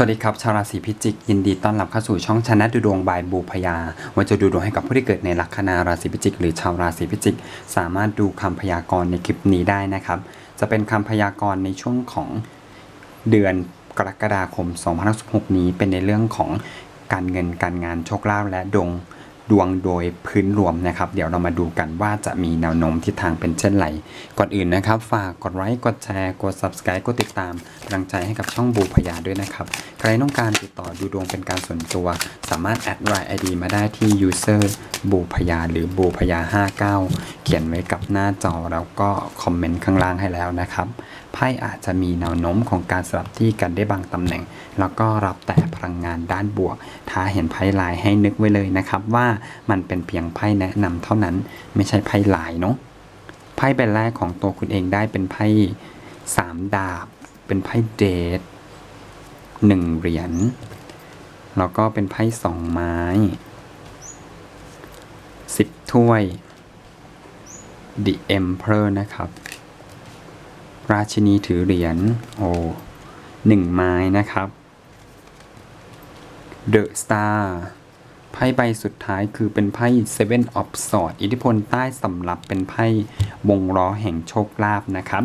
สวัสดีครับชาวราศีพิจิก ยินดีต้อนรับเข้าสู่ช่องชนะดูดวงบายบูพยาวันจะดูดวงให้กับผู้ที่เกิดในลัคนาราศีพิจิก หรือชาวราศีพิจิก สามารถดูคำพยากรณ์ในคลิปนี้ได้นะครับ จะเป็นคำพยากรณ์ในช่วงของเดือนกรกฎาคม 2016 นี้เป็นในเรื่องของการเงินการงานโชคลาภและดวง ดวงโดยพื้นรวมนะครับ เดี๋ยวเรามาดูกันว่าจะมีแนวโน้มทิศทางเป็นเช่นไร ก่อนอื่นนะครับ ฝากกดไลค์ กดแชร์ กด subscribe กดติดตามกำลังใจให้กับช่องบูพยาด้วยนะครับ ใครต้องการติดต่อดูดวงเป็นการส่วนตัว สามารถแอดไลน์ ID มาได้ที่ user บูพยาหรือบูพยา59 เขียนไว้กับหน้าจอแล้วก็คอมเมนต์ข้างล่างให้แล้วนะครับไพ่อาจจะมีแนวโน้มของการสลับที่กันได้บางตำแหน่ง แล้วก็รับแต่พลังงานด้านบวก ถ้าเห็นไพ่ลายให้นึกไว้เลยนะครับ ว่ามันเป็นเพียงไพ่แนะนำเท่านั้น ไม่ใช่ไพ่ลายเนาะไพ่ใบแรกของตัวคุณเองได้เป็นไพ่สามดาบ เป็นไพ่เดทหนึ่งเหรียญแล้วก็เป็นไพ่สองไม้สิบถ้วย The Emperor นะครับ ราชินีถือเหรียญโอ้หนึ่งไม้นะครับ The Star ไพ่ใบสุดท้ายคือเป็นไพ่ Seven of Swords อิทธิพลใต้สำรับเป็นไพ่วงล้อแห่งโชคลาภนะครับ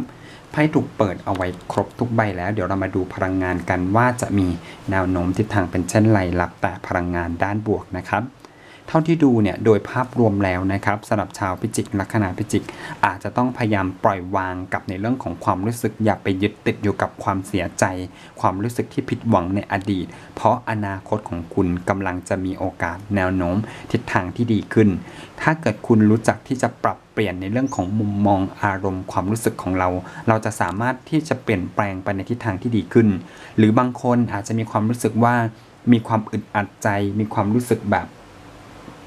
ไพ่ถูกเปิดเอาไว้ครบทุกใบแล้ว เดี๋ยวเรามาดูพลังงานกันว่าจะมีแนวโน้มทิศทางเป็นเช่นไรรับแต่พลังงานด้านบวกนะครับ เท่าที่ดูเนี่ยโดยภาพรวมแล้วนะครับสำหรับชาวพิจิกลัคนาพิจิก อาจจะต้องพยายามปล่อยวางกับในเรื่องของความรู้สึก อย่าไปยึดติดอยู่กับความเสียใจ ความรู้สึกที่ผิดหวังในอดีต เพราะอนาคตของคุณกำลังจะมีโอกาสแนวโน้มทิศทางที่ดีขึ้น ถ้าเกิดคุณรู้จักที่จะปรับเปลี่ยนในเรื่องของมุมมองอารมณ์ความรู้สึกของเรา เราจะสามารถที่จะเปลี่ยนแปลงไปในทิศทางที่ดีขึ้น หรือบางคนอาจจะมีความรู้สึกว่ามีความอึดอัดใจ มีความรู้สึกแบบ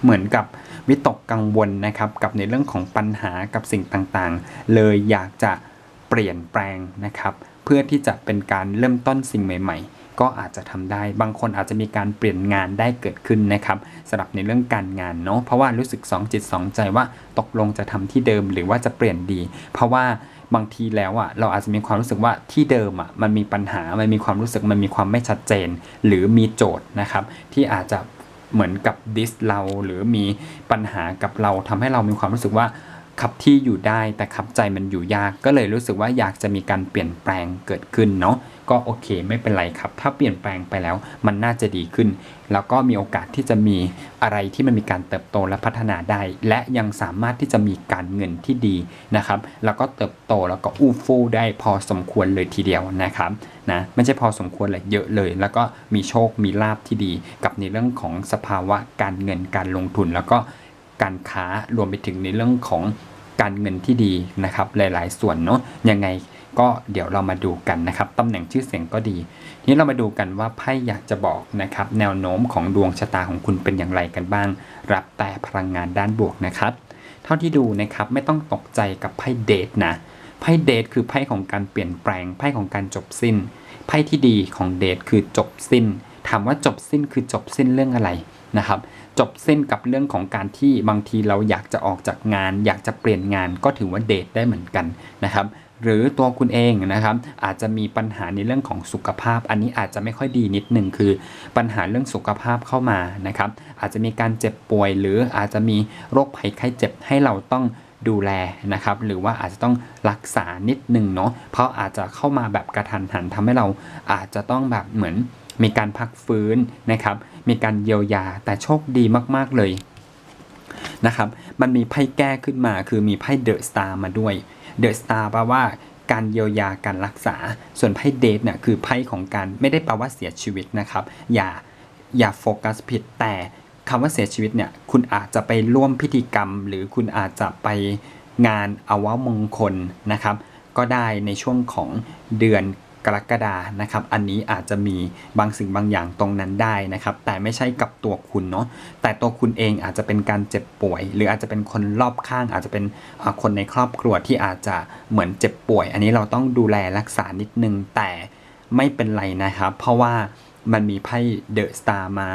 เหมือนกับวิตกกังวลนะครับกับในเรื่องของปัญหากับสิ่งต่างๆ เลยอยากจะเปลี่ยนแปลงนะครับ เพื่อที่จะเป็นการเริ่มต้นสิ่งใหม่ ๆ ก็อาจจะทำได้ บางคนอาจจะมีการเปลี่ยนงานได้เกิดขึ้นนะครับสำหรับในเรื่องการงานเนาะเพราะว่ารู้สึกสองจิตสองใจว่าตกลงจะทำที่เดิมหรือว่าจะเปลี่ยนดี เพราะว่าบางทีแล้วอะเราอาจจะมีความรู้สึกว่าที่เดิมอะมันมีปัญหามันมีความรู้สึกมันมีความไม่ชัดเจน หรือมีโจทย์นะครับที่อาจจะ เหมือนกับดิสเราหรือมีปัญหากับเราทำให้เรามีความรู้สึกว่าขับที่อยู่ได้แต่ขับใจมันอยู่ยากก็เลยรู้สึกว่าอยากจะมีการเปลี่ยนแปลงเกิดขึ้นเนาะ ก็โอเคไม่เป็นไรครับ ถ้าเปลี่ยนแปลงไปแล้วมันน่าจะดีขึ้น แล้วก็มีโอกาสที่จะมีอะไรที่มันมีการเติบโตและพัฒนาได้ และยังสามารถที่จะมีการเงินที่ดีนะครับ แล้วก็เติบโตแล้วก็อู้ฟู่ได้พอสมควรเลยทีเดียวนะครับนะไม่ใช่พอสมควรเลยเยอะเลย แล้วก็มีโชคมีลาบที่ดี กับในเรื่องของสภาวะการเงินการลงทุนแล้วก็การค้ารวมไปถึงในเรื่องของ การเงินที่ดีนะครับหลาย ๆ ส่วนเนาะยังไงก็เดี๋ยวเรามาดูกันนะครับตำแหน่งชื่อเสียงก็ดีทีนี้เรามาดูกันว่าไพ่อยากจะบอกนะครับแนวโน้มของดวงชะตาของคุณเป็นอย่างไรกันบ้าง รับแต่พลังงานด้านบวกนะครับ เท่าที่ดูนะครับไม่ต้องตกใจกับไพ่เดทนะไพ่เดทคือไพ่ของการเปลี่ยนแปลงไพ่ของการจบสิ้น ไพ่ที่ดีของเดทคือจบสิ้น ถามว่าจบสิ้นคือจบสิ้นเรื่องอะไรนะครับ จบสิ้นกับเรื่องของการที่บางทีเราอยากจะออกจากงาน อยากจะเปลี่ยนงานก็ถือว่าเดทได้เหมือนกันนะครับหรือตัวคุณเองนะครับอาจจะมีปัญหาในเรื่องของสุขภาพ อันนี้อาจจะไม่ค่อยดีนิดหนึ่งคือปัญหาเรื่องสุขภาพเข้ามานะครับ อาจจะมีการเจ็บป่วย หรืออาจจะมีโรคภัยไข้เจ็บให้เราต้องดูแลนะครับหรือว่าอาจจะต้องรักษานิดหนึ่งเนาะเพราะอาจจะเข้ามาแบบกระทันหันทำให้เราอาจจะต้องแบบเหมือน มีการพักฟื้นนะครับ มีการเยียวยาแต่โชคดีมากๆเลยนะครับ มันมีไพ่แก้ขึ้นมาคือมีไพ่เดอะสตาร์มาด้วยเดอะสตาร์แปลว่าการเยียวยาการรักษา ส่วนไพ่เดทเนี่ยคือไพ่ของการไม่ได้แปลว่าเสียชีวิตนะครับ อย่าอย่าโฟกัสผิดแต่คำว่าเสียชีวิตเนี่ยคุณอาจจะไปร่วมพิธีกรรม หรือคุณอาจจะไปงานอวมงคลนะครับ ก็ได้ในช่วงของเดือน กรกฎานะครับ อันนี้อาจจะมีบางสิ่งบางอย่างตรงนั้นได้นะครับ แต่ไม่ใช่กับตัวคุณเนาะ แต่ตัวคุณเองอาจจะเป็นการเจ็บป่วย หรืออาจจะเป็นคนรอบข้าง อาจจะเป็นคนในครอบครัวที่อาจจะเหมือนเจ็บป่วย อันนี้เราต้องดูแลรักษานิดนึง แต่ไม่เป็นไรนะครับ เพราะว่ามันมีไพ่เดอะสตาร์มา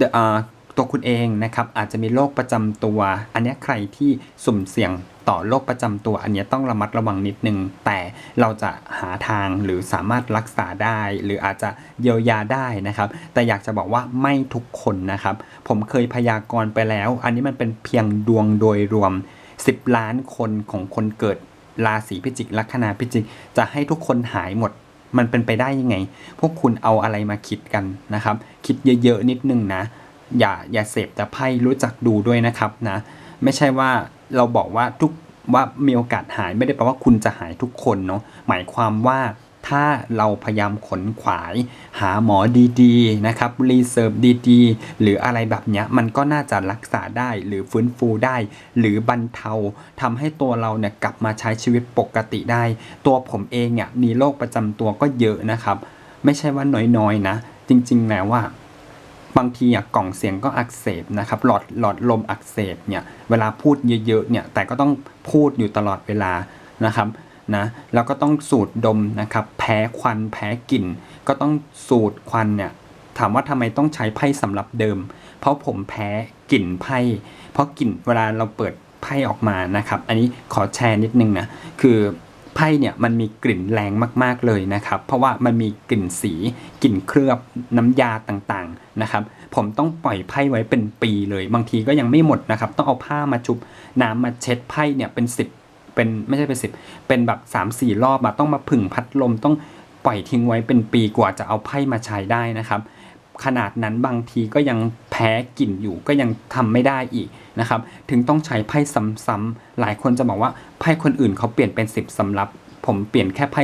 The อ่าตัวคุณเองนะครับอาจจะมีโรคประจำตัว อันนี้ใครที่สุ่มเสี่ยง ต่อโรคประจำตัวอันนี้ต้องระมัดระวังนิดนึง แต่เราจะหาทางหรือสามารถรักษาได้ หรืออาจจะเยียวยาได้นะครับ แต่อยากจะบอกว่าไม่ทุกคนนะครับ ผมเคยพยากรณ์ไปแล้ว อันนี้มันเป็นเพียงดวงโดยรวม 10 ล้านคนของคนเกิดราศีพิจิกลัคนาพิจิก จะให้ทุกคนหายหมด มันเป็นไปได้ยังไง พวกคุณเอาอะไรมาคิดกันนะครับ คิดเยอะๆนิดนึงนะ อย่าอย่าเสพแต่ไพ่รู้จักดูด้วยนะครับนะ ไม่ใช่ว่าเราบอกว่าทุกว่ามีโอกาสหายไม่ได้แปลว่าคุณจะหายทุกคนเนาะหมายความว่าถ้าเราพยายามขนขวาย หาหมอดีๆนะครับรีเซิร์ฟดีๆ หรืออะไรแบบเนี้ยมันก็น่าจะรักษาได้หรือฟื้นฟูได้ หรือบรรเทาทำให้ตัวเราเนี่ยกลับมาใช้ชีวิตปกติได้ ตัวผมเองเนี่ยมีโรคประจำตัวก็เยอะนะครับ ไม่ใช่ว่าน้อยๆนะจริงๆแล้วว่า บางทีอะกล่องเสียงก็อักเสบนะครับหลอดหลอดลมอักเสบเนี่ยเวลาพูดเยอะๆเนี่ยแต่ก็ต้องพูดอยู่ตลอดเวลานะครับนะแล้วก็ต้องสูดดมนะครับแพ้ควันแพ้กลิ่น ก็ต้องสูดควันเนี่ยถามว่าทำไมต้องใช้ไพ่สำหรับเดิม เพราะผมแพ้กลิ่นไพ่เพราะกลิ่นเวลาเราเปิดไพ่ออกมานะครับ อันนี้ขอแชร์นิดนึงนะคือ ไพ่เนี่ยมันมีกลิ่นแรงมากๆเลยนะครับ เพราะว่ามันมีกลิ่นสีกลิ่นเคลือบน้ำยาต่างๆนะครับ ผมต้องปล่อยไพ่ไว้เป็นปีเลย บางทีก็ยังไม่หมดนะครับ ต้องเอาผ้ามาชุบน้ำมาเช็ดไพ่เนี่ยเป็นสิบเป็นไม่ใช่เป็นสิบเป็นแบบ3ามสี่รอบอะต้องมาผึ่งพัดลมต้องปล่อยทิ้งไว้เป็นปีกว่าจะเอาไพ่มาใช้ได้นะครับ ขนาดนั้นบางทีก็ยัง พ้กลิ่นอยู่ก็ยังทำไม่ได้อีกนะครับ ถึงต้องใช้ไพ่ซ้ำๆหลายคนจะบอกว่าไพ่คนอื่นเขาเปลี่ยนเป็น 10สำรับผมเปลี่ยนแค่ไพ่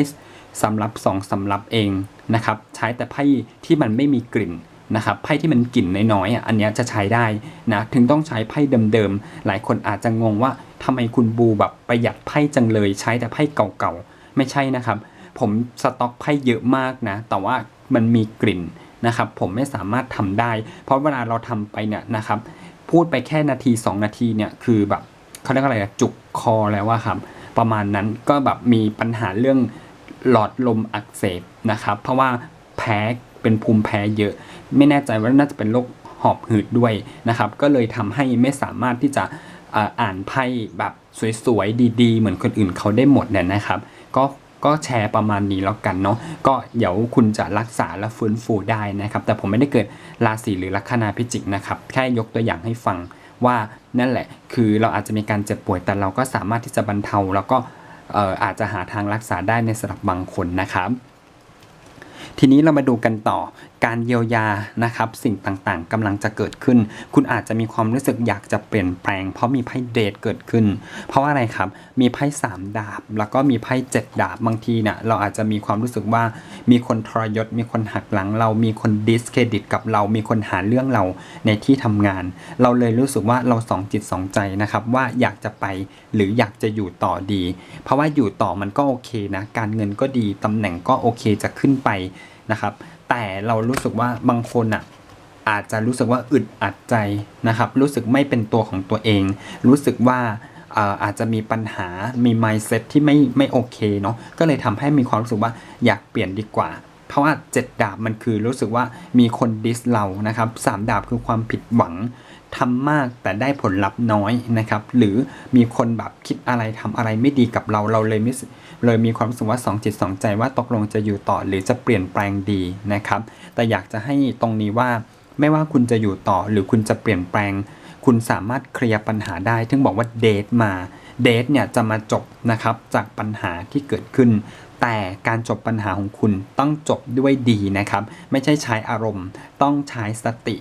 สำรับ2สำรับเองนะครับ ใช้แต่ไพ่ที่มันไม่มีกลิ่นนะครับไพ่ที่มันกลิ่นน้อยๆอ,อันนี้จะใช้ได้นะถึงต้องใช้ไพ่เดิมๆหลายคนอาจจะงงว่าทำไมคุณบูแบบประหยัดไพ่จังเลย ใช้แต่ไพ่เก่าๆไม่ใช่นะครับ ผมสต็อกไพ่เยอะมากนะแต่ว่ามันมีกลิ่น นะครับผมไม่สามารถทำได้ เพราะเวลาเราทำไปเนี่ยนะครับ พูดไปแค่นาที 2 นาทีเนี่ยคือแบบเขาเรียกอะไรจุกคอแล้วว่าครับ ประมาณนั้นก็แบบมีปัญหาเรื่องหลอดลมอักเสบนะครับ เพราะว่าแพ้เป็นภูมิแพ้เยอะ ไม่แน่ใจว่าน่าจะเป็นโรคหอบหืดด้วยนะครับ ก็เลยทำให้ไม่สามารถที่จะอ่านไพ่แบบสวยๆ ดีๆ เหมือนคนอื่นเขาได้หมดเนี่ยนะครับ ก็ ก็แชร์ประมาณนี้แล้วกันเนาะก็เดี๋ยวคุณจะรักษาและฟื้นฟูได้นะครับ แต่ผมไม่ได้เกิดราศีหรือลัคนาพิจิกนะครับ แค่ยกตัวอย่างให้ฟังว่านั่นแหละ คือเราอาจจะมีการเจ็บป่วยแต่เราก็สามารถที่จะบรรเทา แล้วก็เอ่ออาจจะหาทางรักษาได้ในสำหรับบางคนนะครับทีนี้เรามาดูกันต่อ การเยียวยานะครับสิ่งต่างๆกำลังจะเกิดขึ้น คุณอาจจะมีความรู้สึกอยากจะเปลี่ยนแปลง เพราะมีไพ่เดทเกิดขึ้น เพราะว่าอะไรครับมีไพ่สามดาบ แล้วก็มีไพ่เจ็ดดาบบางทีเนี่ยเราอาจจะมีความรู้สึกว่ามีคนทรยศ มีคนหักหลังเรา มีคนดิสเครดิตกับเรา มีคนหาเรื่องเราในที่ทำงาน เราเลยรู้สึกว่าเราสองจิตสองใจนะครับว่าอยากจะไปหรืออยากจะอยู่ต่อดี เพราะว่าอยู่ต่อมันก็โอเคนะการเงินก็ดีตำแหน่งก็โอเคจะขึ้นไปนะครับ แต่เรารู้สึกว่าบางคนอะอาจจะรู้สึกว่าอึดอัดใจนะครับ รู้สึกไม่เป็นตัวของตัวเอง รู้สึกว่าเอ่อาจจะมีปัญหา มี mindset ที่ไม่ไม่โอเคเนาะ ก็เลยทำให้มีความรู้สึกว่าอยากเปลี่ยนดีกว่า เพราะว่าเจ็ดดาบมันคือรู้สึกว่ามีคนดิสเรานะครับสามดาบคือความผิดหวัง ทำมากแต่ได้ผลลัพธ์น้อยนะครับ หรือมีคนแบบคิดอะไรทำอะไรไม่ดีกับเราเราเลยไม่เลยมีความรู้สึกว่าสองจิตสองใจว่าตกลงจะอยู่ต่อหรือจะเปลี่ยนแปลงดีนะครับ แต่อยากจะให้ตรงนี้ว่าไม่ว่าคุณจะอยู่ต่อหรือคุณจะเปลี่ยนแปลง คุณสามารถเคลียร์ปัญหาได้ถึงบอกว่าเดทมาเดทเนี่ยจะมาจบนะครับจากปัญหาที่เกิดขึ้น แต่การจบปัญหาของคุณต้องจบด้วยดีนะครับ ไม่ใช่ใช้อารมณ์ ต้องใช้สติ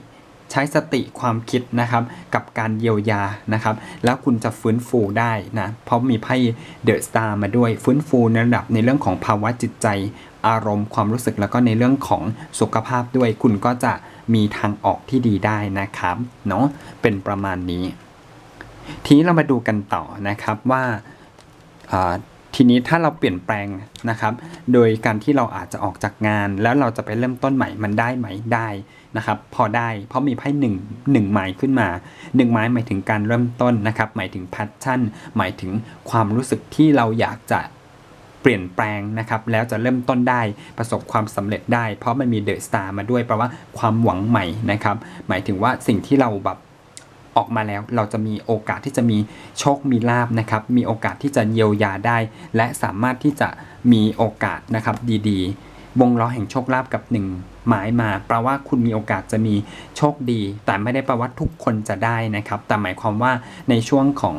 ใช้สติความคิดนะครับกับการเยียวยานะครับ แล้วคุณจะฟื้นฟูได้นะ เพราะมีไพ่เดอะสตาร์มาด้วยฟื้นฟูในระดับในเรื่องของภาวะจิตใจ อารมณ์ความรู้สึกแล้วก็ในเรื่องของสุขภาพด้วย คุณก็จะมีทางออกที่ดีได้นะครับเนาะเป็นประมาณนี้ ทีนี้เรามาดูกันต่อนะครับว่าอ่า ทีนี้ถ้าเราเปลี่ยนแปลงนะครับ โดยการที่เราอาจจะออกจากงาน แล้วเราจะไปเริ่มต้นใหม่มันได้ไหมได้นะครับ พอได้เพราะมีไพ่หนึ่งหนึ่งไม้ขึ้นมาหนึ่งไม้หมายถึงการเริ่มต้นนะครับ หมายถึงแพชชั่น หมายถึงความรู้สึกที่เราอยากจะเปลี่ยนแปลงนะครับ แล้วจะเริ่มต้นได้ประสบความสำเร็จได้ เพราะมันมีเดอะสตาร์มาด้วยแปลว่าความหวังใหม่นะครับ หมายถึงว่าสิ่งที่เราแบบ ออกมาแล้ว เราจะมีโอกาสที่จะมีโชคมีลาบนะครับ มีโอกาสที่จะเยียวยาได้ และสามารถที่จะมีโอกาสนะครับดีๆ วงล้อแห่งโชคลาภกับหนึ่งหมายมาแปลว่าคุณมีโอกาสจะมีโชคดี แต่ไม่ได้แปลว่าทุกคนจะได้นะครับ แต่หมายความว่าในช่วงของ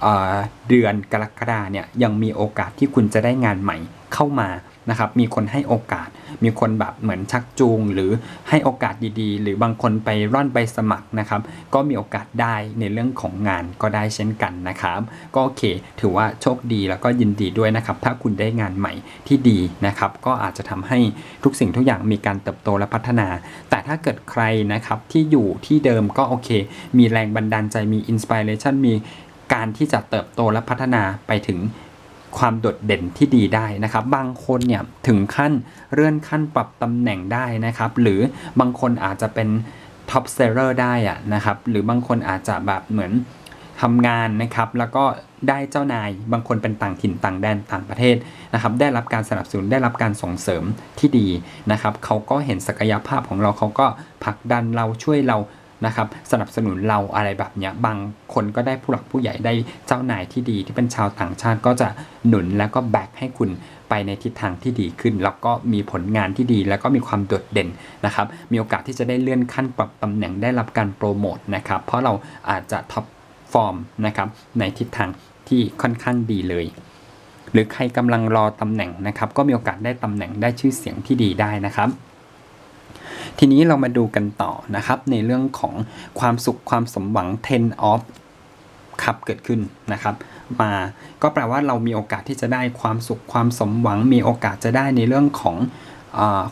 เออเดือนกรกฎาเนี่ยยังมีโอกาสที่คุณจะได้งานใหม่เข้ามา นะครับมีคนให้โอกาส มีคนแบบเหมือนชักจูง หรือให้โอกาสดีๆ หรือบางคนไปร่อนใบสมัครนะครับ ก็มีโอกาสได้ในเรื่องของงานก็ได้เช่นกันนะครับ ก็โอเค ถือว่าโชคดีแล้วก็ยินดีด้วยนะครับ ถ้าคุณได้งานใหม่ที่ดีนะครับ ก็อาจจะทำให้ทุกสิ่งทุกอย่างมีการเติบโตและพัฒนา แต่ถ้าเกิดใครนะครับที่อยู่ที่เดิมก็โอเค มีแรงบันดาลใจมีอินสปิเรชันมีการที่จะเติบโตและพัฒนาไปถึง ความโดดเด่นที่ดีได้นะครับ บางคนเนี่ยถึงขั้นเลื่อนขั้นปรับตำแหน่งได้นะครับ หรือบางคนอาจจะเป็นท็อปเซลเลอร์ได้อะนะครับ หรือบางคนอาจจะแบบเหมือนทำงานนะครับ แล้วก็ได้เจ้านาย บางคนเป็นต่างถิ่นต่างแดนต่างประเทศนะครับ ได้รับการสนับสนุนได้รับการส่งเสริมที่ดีนะครับ เขาก็เห็นศักยภาพของเราเขาก็ผลักดันเราช่วยเรา นะครับสนับสนุนเราอะไรแบบเนี้ยบางคนก็ได้ผู้หลักผู้ใหญ่ได้เจ้านายที่ดีที่เป็นชาวต่างชาติก็จะหนุนแล้วก็แบกให้คุณไปในทิศทางที่ดีขึ้น แล้วก็มีผลงานที่ดี แล้วก็มีความโดดเด่นนะครับมีโอกาสที่จะได้เลื่อนขั้นปรับตำแหน่งได้รับการโปรโมทนะครับเพราะเราอาจจะท็อปฟอร์มนะครับในทิศทางที่ค่อนข้างดีเลยหรือใครกำลังรอตำแหน่งนะครับ ก็มีโอกาสได้ตำแหน่งได้ชื่อเสียงที่ดีได้นะครับ ทีนี้เรามาดูกันต่อนะครับ ในเรื่องของความสุขความสมหวัง ten of คับเกิดขึ้นนะครับ มาก็แปลว่าเรามีโอกาสที่จะได้ความสุขความสมหวัง มีโอกาสจะได้ในเรื่องของ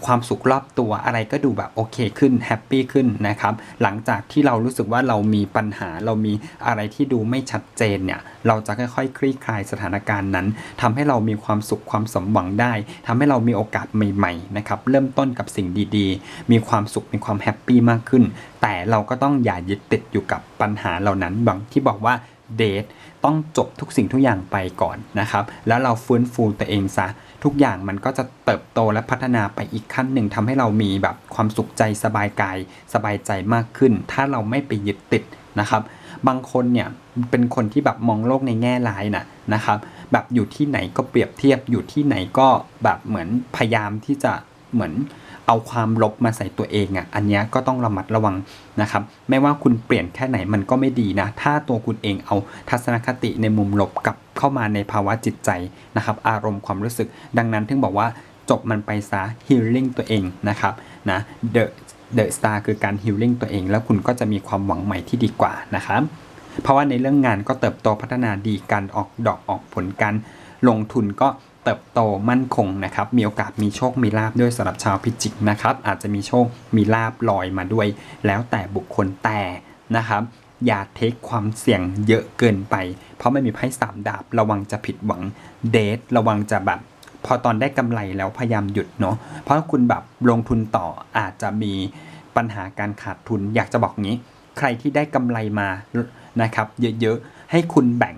ความสุขรอบตัวอะไรก็ดูแบบโอเคขึ้นแฮปปี้ขึ้นนะครับ หลังจากที่เรารู้สึกว่าเรามีปัญหาเรามีอะไรที่ดูไม่ชัดเจนเนี่ย เราจะค่อยๆ คลี่คลายสถานการณ์นั้นทำให้เรามีความสุขความสมหวังได้ทำให้เรามีโอกาสใหม่ๆนะครับเริ่มต้นกับสิ่งดีๆ มีความสุขมีความแฮปปี้มากขึ้น แต่เราก็ต้องอย่ายึดติดอยู่กับปัญหาเหล่านั้นบางที่บอกว่าเดท ต้องจบทุกสิ่งทุกอย่างไปก่อนนะครับ แล้วเราฟื้นฟูตัวเองซะ ทุกอย่างมันก็จะเติบโตและพัฒนาไปอีกขั้นหนึ่งทำให้เรามีแบบความสุขใจสบายกาย สบายใจมากขึ้น ถ้าเราไม่ไปยึดติดนะครับบางคนเนี่ยเป็นคนที่แบบมองโลกในแง่ร้ายนะนะครับ แบบอยู่ที่ไหนก็เปรียบเทียบอยู่ที่ไหนก็แบบเหมือนพยายามที่จะเหมือน เอาความลบมาใส่ตัวเองอะ อันนี้ก็ต้องระมัดระวังนะครับ ไม่ว่าคุณเปลี่ยนแค่ไหนมันก็ไม่ดีนะ ถ้าตัวคุณเองเอาทัศนคติในมุมลบกลับเข้ามาในภาวะจิตใจนะครับ อารมณ์ความรู้สึก ดังนั้นถึงบอกว่าจบมันไปซะ healing ตัวเองนะครับนะ the the star คือการ healing ตัวเอง แล้วคุณก็จะมีความหวังใหม่ที่ดีกว่านะครับเพราะว่าในเรื่องงานก็เติบโตพัฒนาดีการออกดอกออกผลการลงทุนก็ เติบโตมั่นคงนะครับ มีโอกาสมีโชคมีลาบด้วยสำหรับชาวพิจิกนะครับ อาจจะมีโชคมีลาบลอยมาด้วย แล้วแต่บุคคลแต่นะครับอย่าเทคความเสี่ยงเยอะเกินไป เพราะไม่มีไพ่สามดาบ ระวังจะผิดหวังเดทระวังจะแบบพอตอนได้กำไรแล้วพยายามหยุดเนาะเพราะคุณแบบลงทุนต่ออาจจะมีปัญหาการขาดทุน อยากจะบอกงี้ ใครที่ได้กำไรมานะครับ เยอะๆให้คุณแบ่ง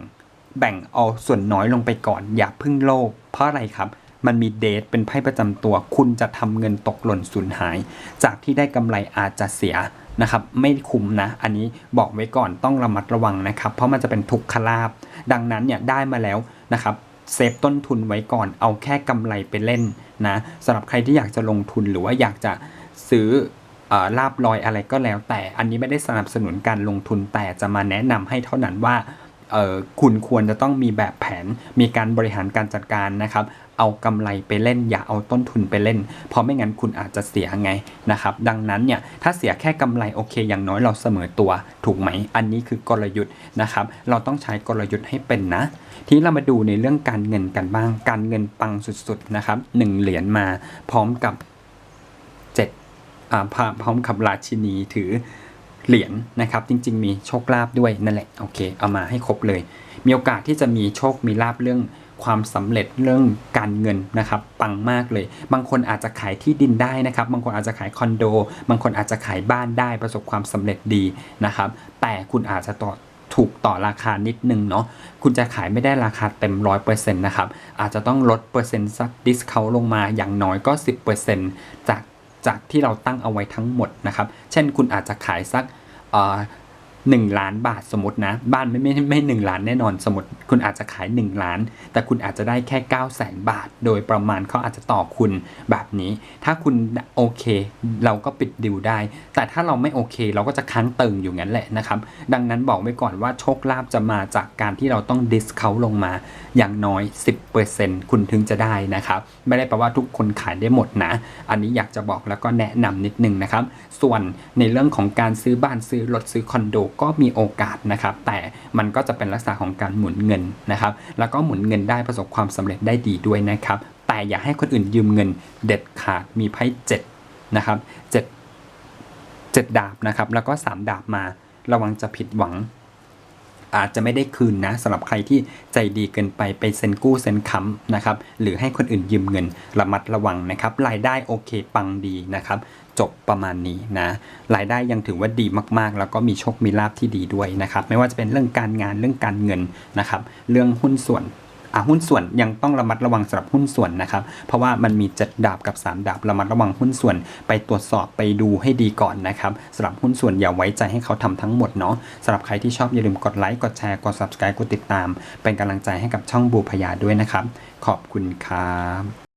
แบ่งเอาส่วนน้อยลงไปก่อน อย่าพึ่งโลภเพราะอะไรครับ มันมีเดทเป็นไพ่ประจำตัว คุณจะทำเงินตกหล่นสูญหาย จากที่ได้กำไรอาจจะเสียนะครับไม่คุ้มนะ อันนี้บอกไว้ก่อนต้องระมัดระวังนะครับ เพราะมันจะเป็นทุกขลาบ ดังนั้นเนี่ยได้มาแล้วนะครับเซฟต้นทุนไว้ก่อนเอาแค่กำไรไปเล่นนะสำหรับใครที่อยากจะลงทุนหรือว่าอยากจะซื้อลาบลอยอะไรก็แล้วแต่อันนี้ไม่ได้สนับสนุนการลงทุนแต่จะมาแนะนำให้เท่านั้นว่า คุณควรจะต้องมีแบบแผน มีการบริหารการจัดการนะครับ เอากำไรไปเล่น อย่าเอาต้นทุนไปเล่น เพราะไม่งั้นคุณอาจจะเสียไงนะครับ ดังนั้นเนี่ย ถ้าเสียแค่กำไรโอเค อย่างน้อยเราเสมอตัว ถูกไหม อันนี้คือกลยุทธ์นะครับ เราต้องใช้กลยุทธ์ให้เป็นนะ ทีนี้เรามาดูในเรื่องการเงินกันบ้าง การเงินปังสุดๆนะครับหนึ่งเหรียญมาพร้อมกับเจ็ดอ่าพร้อมกับราชินีถือ เหรียญนะครับ จริง ๆ มีโชคลาภด้วยนั่นแหละโอเค เอามาให้ครบเลย มีโอกาสที่จะมีโชคมีลาภเรื่องความสำเร็จเรื่องการเงินนะครับปังมากเลย บางคนอาจจะขายที่ดินได้นะครับ บางคนอาจจะขายคอนโด บางคนอาจจะขายบ้านได้ประสบความสำเร็จดีนะครับ แต่คุณอาจจะต่อถูกต่อราคานิดนึงเนาะคุณจะขายไม่ได้ราคาเต็มร้อยเปอร์เซ็นต์นะครับ อาจจะต้องลดเปอร์เซ็นต์สักดิสเคาลงมาอย่างน้อยก็ 10%จาก จากที่เราตั้งเอาไว้ทั้งหมดนะครับ เช่นคุณอาจจะขายสัก1ล้านบาทสมมตินะ บ้านไม่ไม่ไม่หนึ่งล้านแน่นอนสมมติ คุณอาจจะขาย 1 ล้าน แต่คุณอาจจะได้แค่9 0 0 0 0 0บาท โดยประมาณเขาอาจจะต่อคุณแบบนี้ ถ้าคุณโอเค เราก็ปิดดิวได้ แต่ถ้าเราไม่โอเค เราก็จะค้างเติงอยู่งั้นแหละนะครับ ดังนั้นบอกไว้ก่อนว่าโชคลาภจะมาจากการที่เราต้องดิสเขาลงมาอย่างน้อย 10%คุณถึงจะได้นะครับ ไม่ได้แปลว่าทุกคนขายได้หมดนะ อันนี้อยากจะบอกแล้วก็แนะนำนิดนึงนะครับ ส่วนในเรื่องของการซื้อบ้านซื้อรถซื้อคอนโดก็มีโอกาสนะครับ แต่มันก็จะเป็นลักษณะของการหมุนเงินนะครับ แล้วก็หมุนเงินได้ประสบความสำเร็จได้ดีด้วยนะครับ แต่อย่าให้คนอื่นยืมเงินเด็ดขาดมีไพ่เจ็ดนะครับเจ็ดเจ็ดดาบนะครับ แล้วก็สามดาบมาระวังจะผิดหวัง อาจจะไม่ได้คืนนะสำหรับใครที่ใจดีเกินไปไปเซ็นกู้เซ็นค้ำนะครับหรือให้คนอื่นยืมเงินระมัดระวังนะครับรายได้โอเคปังดีนะครับจบประมาณนี้นะรายได้ยังถือว่าดีมากๆ แล้วก็มีโชคมีลาภที่ดีด้วยนะครับไม่ว่าจะเป็นเรื่องการงานเรื่องการเงินนะครับเรื่องหุ้นส่วน อะหุ้นส่วนยังต้องระมัดระวังสำหรับหุ้นส่วนนะครับ เพราะว่ามันมีเจ็ดดาบกับสามดาบระมัดระวังหุ้นส่วน ไปตรวจสอบไปดูให้ดีก่อนนะครับสำหรับหุ้นส่วนอย่าไว้ใจให้เขาทำทั้งหมดเนาะสำหรับใครที่ชอบอย่าลืมกดไลค์กดแชร์กด subscribe กดติดตาม เป็นกำลังใจให้กับช่องบูพยาด้วยนะครับ ขอบคุณครับ